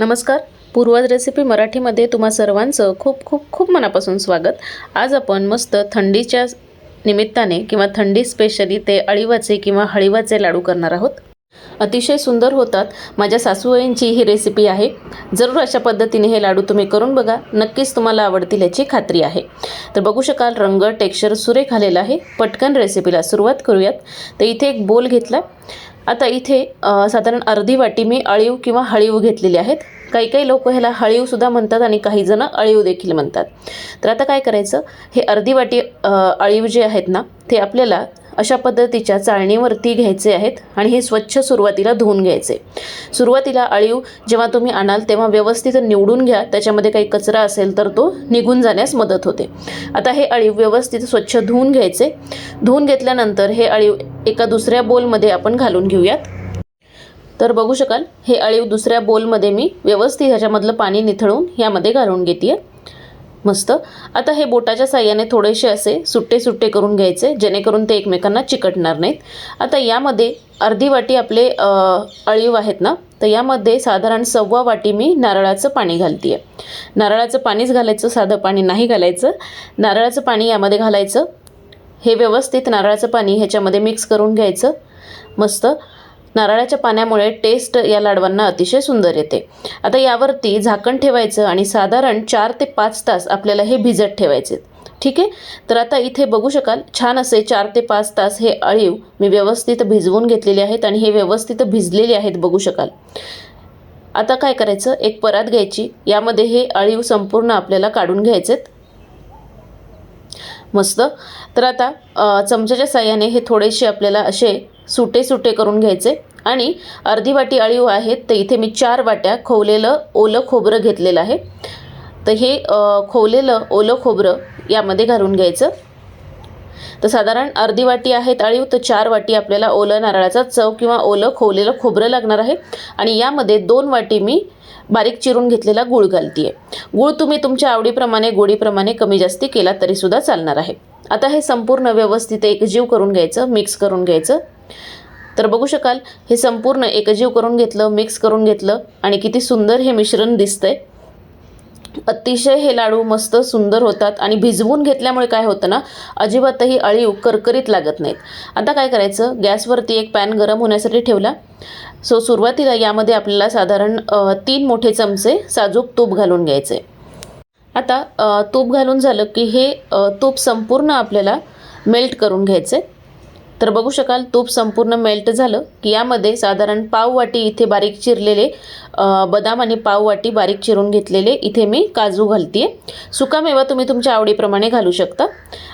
नमस्कार. पूर्वज रेसिपी मराठीमध्ये तुम्हा सर्वांचं खूप खूप खूप मनापासून स्वागत. आज आपण मस्त थंडीच्या निमित्ताने किंवा थंडी स्पेशली ते अळीवाचे किंवा हळीवाचे लाडू करणार आहोत. अतिशय सुंदर होतात. माझ्या सासूबाईंची ही रेसिपी आहे. जरूर अशा पद्धतीने हे लाडू तुम्ही करून बघा. नक्कीच तुम्हाला आवडतील याची खात्री आहे. तर बघू शकाल रंग टेक्स्चर सुरेख आलेला आहे. पटकन रेसिपीला सुरुवात करूयात. तर इथे एक बोल घेतला. आता इथे साधारण अर्धी वाटी मी अळीव किंवा हळीव घेतलेली आहेत. काही काही लोक ह्याला हळीवसुद्धा म्हणतात आणि काही जण अळीव देखील म्हणतात. तर आता काय करायचं? हे अर्धी वाटी अळीव जे आहेत ना ते आपल्याला अशा पद्धतीच्या चाळणीवरती घ्यायचे आहेत आणि हे स्वच्छ सुरुवातीला धुवून घ्यायचे. सुरुवातीला अळीव जेव्हा तुम्ही आणाल तेव्हा व्यवस्थित निवडून घ्या त्याच्यामध्ये काही कचरा असेल तर तो निघून जाण्यास मदत होते. आता हे अळीव व्यवस्थित स्वच्छ धुवून घ्यायचे. धुवून घेतल्यानंतर हे अळीव एका दुसऱ्या बोलमध्ये आपण घालून घेऊयात. तर बघू शकाल हे अळीव दुसऱ्या बोलमध्ये मी व्यवस्थित ह्याच्यामधलं पाणी निथळून यामध्ये घालून घेते मस्त. आता हे बोटाच्या साह्याने थोडेसे असे सुट्टे सुट्टे करून घ्यायचे जेणेकरून ते एकमेकांना चिकटणार नाहीत. आता यामध्ये अर्धी वाटी आपले अळीव आहेत ना तर यामध्ये साधारण सव्वा वाटी मी नारळाचं पाणी घालते आहे नारळाचं पाणीच घालायचं साधं पाणी नाही घालायचं. नारळाचं पाणी यामध्ये घालायचं. हे व्यवस्थित नारळाचं पाणी ह्याच्यामध्ये मिक्स करून घ्यायचं. मस्त. नारळाच्या पाण्यामुळे टेस्ट या लाडवांना अतिशय सुंदर येते. आता यावरती झाकण ठेवायचं आणि साधारण चार ते पाच तास आपल्याला हे भिजत ठेवायचे. ठीक आहे? तर आता इथे बघू शकाल छान असे चार ते पाच तास हे अळीव मी व्यवस्थित भिजवून घेतलेले आहेत आणि हे व्यवस्थित भिजलेले आहेत बघू शकाल. आता काय करायचं? एक परात घ्यायची. यामध्ये हे अळीव संपूर्ण आपल्याला काढून घ्यायचेत. मस्त. तर आता चमच्याच्या साह्याने हे थोडेसे आपल्याला असे सुटे सुटे करून घ्यायचे. आणि अर्धी वाटी अळीव आहेत तर इथे मी चार वाट्या खोवलेलं ओलं खोबरं घेतलेलं आहे. तर हे खवलेलं खोवलेलं ओलं खोबरं यामध्ये घालून घ्यायचं. तर साधारण अर्धी वाटी आहेत अळीव तर चार वाटी आपल्याला ओलं नारळाचा चव किंवा ओलं खोवलेलं खोबरं लागणार आहे. आणि यामध्ये दोन वाटी मी बारीक चिरून घेतलेला गूळ घालते आहे गूळ तुम्ही तुमच्या आवडीप्रमाणे गोडीप्रमाणे कमी जास्ती केला तरीसुद्धा चालणार आहे. आता हे संपूर्ण व्यवस्थित एकजीव करून घ्यायचं मिक्स करून घ्यायचं. तर बघू शकाल हे संपूर्ण एकजीव करून घेतलं मिक्स करून घेतलं आणि किती सुंदर हे मिश्रण दिसतंय. अतिशय हे लाडू मस्त सुंदर होतात आणि भिजवून घेतल्यामुळे काय होतं ना अजिबातही अळीव करकरीत लागत नाहीत. आता काय करायचं? गॅसवरती एक पॅन गरम होण्यासाठी ठेवला. सो सुरुवातीला यामध्ये आपल्याला साधारण तीन मोठे चमचे साजूक तूप घालून घ्यायचे. आता तूप घालून झालं की हे तूप संपूर्ण आपल्याला मेल्ट करून घ्यायचे. तर बघू शकाल तूप संपूर्ण मेल्ट झालं की यामध्ये साधारण पाव वाटी इथे बारीक चिरलेले बदाम आणि पाव वाटी बारीक चिरून घेतलेले इथे मी काजू घालते सुकामेवा तुम्ही तुमच्या आवडीप्रमाणे घालू शकता.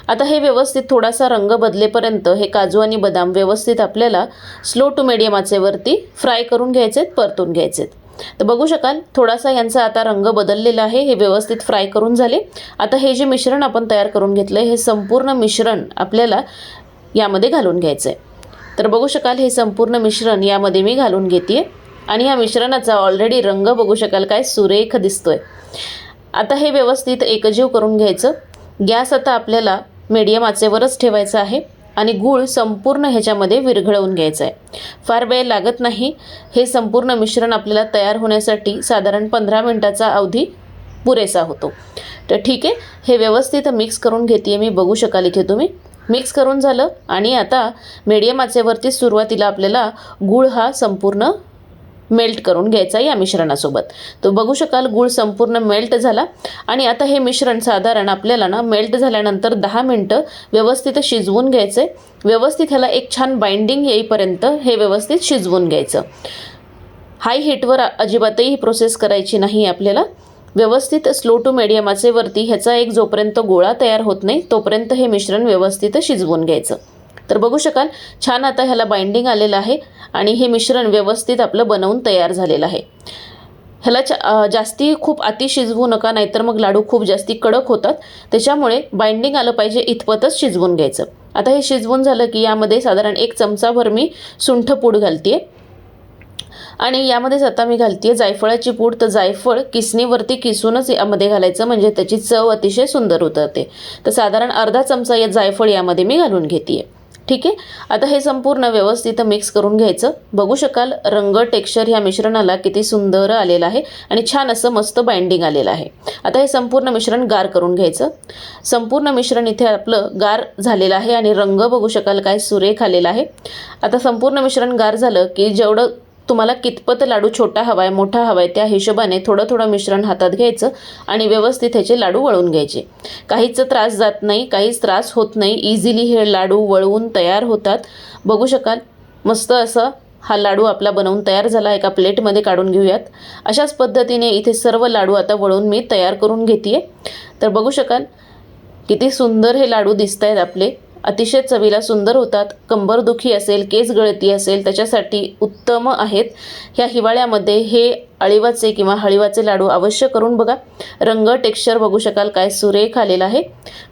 आता हे व्यवस्थित थोडासा रंग बदलेपर्यंत हे काजू आणि बदाम व्यवस्थित आपल्याला स्लो टू मिडियम आचेवरती फ्राय करून घ्यायचेत परतून घ्यायचेत. तर बघू शकाल थोडासा यांचा आता रंग बदललेला आहे हे व्यवस्थित फ्राय करून झाले. आता हे जे मिश्रण आपण तयार करून घेतलं हे संपूर्ण मिश्रण आपल्याला यामध्ये घालून घ्यायचं आहे तर बघू शकाल हे संपूर्ण मिश्रण यामध्ये मी घालून घेते आणि या मिश्रणाचा ऑलरेडी रंग बघू शकाल काय सुरेख दिसतोय. आता हे व्यवस्थित एकजीव करून घ्यायचं. गॅस आता आपल्याला मीडियम आचेवरच ठेवायचा आहे. आणि गूळ संपूर्ण ह्याच्यामध्ये विरघळवून घ्यायचा आहे फार वेळ लागत नाही. हे संपूर्ण मिश्रण आपल्याला तयार होण्यासाठी साधारण पंधरा मिनटाचा अवधी पुरेसा होतो. तर ठीक आहे. हे व्यवस्थित मिक्स करून घेते मी. बघू शकाल इथे तुम्ही. मिक्स करून झालं आणि आता मीडियम आचेवरती सुरुवातीला आपल्याला गूळ हा संपूर्ण मेल्ट करून घ्यायचा या मिश्रणासोबत. तो बघू शकाल गूळ संपूर्ण मेल्ट झाला आणि आता हे मिश्रण साधारण आपल्याला ना मेल्ट झाल्यानंतर दहा मिनटं व्यवस्थित शिजवून घ्यायचे. व्यवस्थित ह्याला एक छान बाइंडिंग येईपर्यंत हे व्यवस्थित शिजवून घ्यायचं. हाय हीटवर अजिबातही ही प्रोसेस करायची नाही आपल्याला. व्यवस्थित स्लो टू मिडियम आचेवरती ह्याचा एक जोपर्यंत गोळा तयार होत नाही तोपर्यंत हे मिश्रण व्यवस्थित शिजवून घ्यायचं. तर बघू शकाल छान आता ह्याला बाइंडिंग आलेलं आहे आणि हे मिश्रण व्यवस्थित आपलं बनवून तयार झालेलं आहे. ह्याला चा जास्ती खूप अति शिजवू नका नाहीतर मग लाडू खूप जास्ती कडक होतात. त्याच्यामुळे बाइंडिंग आलं पाहिजे इतपतच शिजवून घ्यायचं. आता हे शिजवून झालं की यामध्ये साधारण एक चमचाभर मी सुंठ पूड घालते आणि यामध्येच आता मी घालते जायफळाची पूड तर जायफळ किसणीवरती किसूनच यामध्ये घालायचं. म्हणजे त्याची चव अतिशय सुंदर उतरते. तर साधारण अर्धा चमचा या जायफळ यामध्ये मी घालून घेते ठीक? आहे आता हे संपूर्ण व्यवस्थित मिक्स करून घ्यायचं. बघू शकाल रंग टेक्स्चर ह्या मिश्रणाला किती सुंदर आलेलं आहे आणि छान असं मस्त बाइंडिंग आलेलं आहे. आता हे संपूर्ण मिश्रण गार करून घ्यायचं. संपूर्ण मिश्रण इथे आपलं गार झालेलं आहे आणि रंग बघू शकाल काय सुरेख आलेला आहे. आता संपूर्ण मिश्रण गार झालं की जेवढं तुम्हाला कितपत लाडू छोटा हवा आहे मोठा हवा आहे त्या हिशोबाने थोडं थोडं मिश्रण हातात घ्यायचं आणि व्यवस्थित ह्याचे लाडू वळून घ्यायचे. काहीच त्रास जात नाही काहीच त्रास होत नाही. इझिली हे लाडू वळवून तयार होतात. बघू शकाल. मस्त असं हा लाडू आपला बनवून तयार झाला. एका प्लेटमध्ये काढून घेऊयात. अशाच पद्धतीने इथे सर्व लाडू आता वळून मी तयार करून घेते तर बघू शकाल. किती सुंदर हे लाडू दिसत आहेत आपले. अतिशय चवीला सुंदर होतात कंबरदुखी असेल केस गळती असेल त्याच्यासाठी उत्तम आहेत. ह्या हिवाळ्यामध्ये हे अळीवाचे किंवा हळीवाचे लाडू अवश्य करून बघा. रंग टेक्स्चर बघू शकाल काय सुरेख आलेला आहे.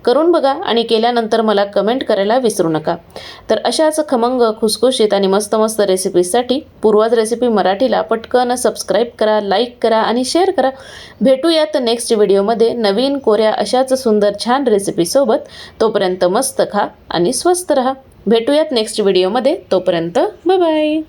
करून बघा आणि केल्यानंतर मला कमेंट करायला विसरू नका. तर अशाच खमंग खुसखुशीत आणि मस्त मस्त रेसिपीजसाठी पूर्वाज रेसिपी मराठीला पटकन सबस्क्राईब करा लाईक करा आणि शेअर करा. भेटूयात नेक्स्ट व्हिडिओमध्ये नवीन कोऱ्या अशाच सुंदर छान रेसिपीसोबत तोपर्यंत मस्त खा आणि स्वस्त रहा. भेटूयात नेक्स्ट व्हिडिओमध्ये तोपर्यंत बाय